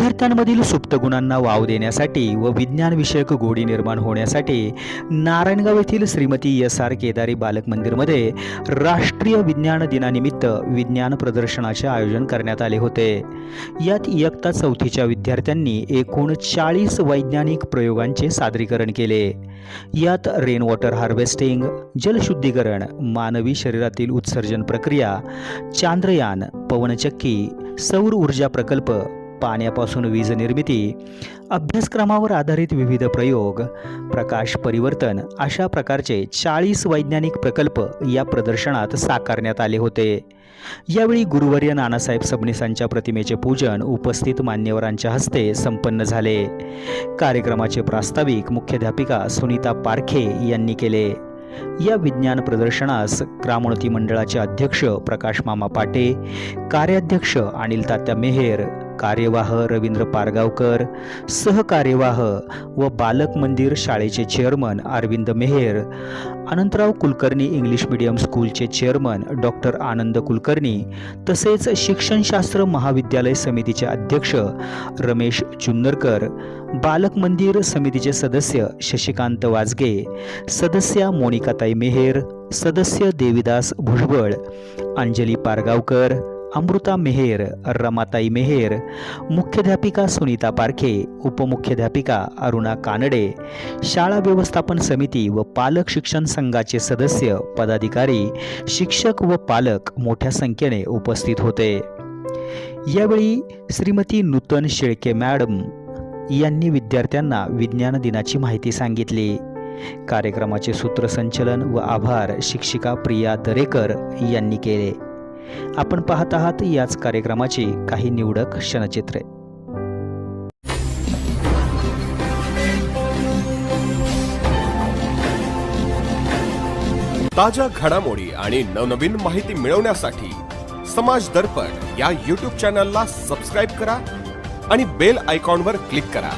विद्यार्थ्यांमधील सुप्त गुणांना वाव देण्यासाठी व विज्ञानविषयक गोडी निर्माण होण्यासाठी नारायणगाव येथील श्रीमती एस आर केदारी बालक मंदिरमध्ये राष्ट्रीय विज्ञान दिनानिमित्त विज्ञान प्रदर्शनाचे आयोजन करण्यात आले होते. यात इयत्ता चौथीच्या विद्यार्थ्यांनी एकूण चाळीस वैज्ञानिक प्रयोगांचे सादरीकरण केले. यात रेन वॉटर हार्वेस्टिंग जलशुद्धीकरण मानवी शरीरातील उत्सर्जन प्रक्रिया चांद्रयान पवनचक्की सौर ऊर्जा प्रकल्प पाण्यापासून वीज निर्मिती अभ्यासक्रमावर आधारित विविध प्रयोग प्रकाश परिवर्तन अशा प्रकारचे चाळीस वैज्ञानिक प्रकल्प या प्रदर्शनात साकारण्यात आले होते. यावेळी गुरुवर्य नानासाहेब सबनीसांच्या प्रतिमेचे पूजन उपस्थित मान्यवरांच्या हस्ते संपन्न झाले. कार्यक्रमाचे प्रास्ताविक मुख्याध्यापिका सुनीता पारखे यांनी केले. या विज्ञान प्रदर्शनास क्रामोणती मंडळाचे अध्यक्ष प्रकाश मामा पाटे कार्याध्यक्ष अनिल तात्या मेहेर कार्यवाह रवींद्र पारगावकर सहकार्यवाह व बालक मंदिर शाळेचे chairman Arvind Meher Anantrao Kulkarni English medium स्कूलचे चेअरमन डॉक्टर आनंद कुलकर्णी तसेच शिक्षणशास्त्र महाविद्यालय समितीचे अध्यक्ष रमेश चुन्नरकर बालक मंदिर समितीचे सदस्य शशिकांत वाजगे सदस्या मोनिकाताई मेहेर सदस्य देविदास भुजबळ अंजली पारगावकर अमृता मेहेर रमाताई मेहेर मुख्याध्यापिका सुनीता पारखे उपमुख्याध्यापिका अरुणा कानडे शाळा व्यवस्थापन समिती व पालक शिक्षण संघाचे सदस्य पदाधिकारी शिक्षक व पालक मोठ्या संख्येने उपस्थित होते यावेळी श्रीमती नूतन शेळके मॅडम यांनी विद्यार्थ्यांना विज्ञान दिनाची माहिती सांगितली कार्यक्रमाचे सूत्रसंचलन व आभार शिक्षिका प्रिया दरेकर यांनी केले आपण पाहत आहात याच कार्यक्रमाची काही निवडक क्षणचित्रे. ताज्या घडामोडी आणि नवनवीन माहिती मिळवण्यासाठी समाज दर्पण या युट्यूब चॅनलला सबस्क्राईब करा आणि बेल आयकॉनवर क्लिक करा.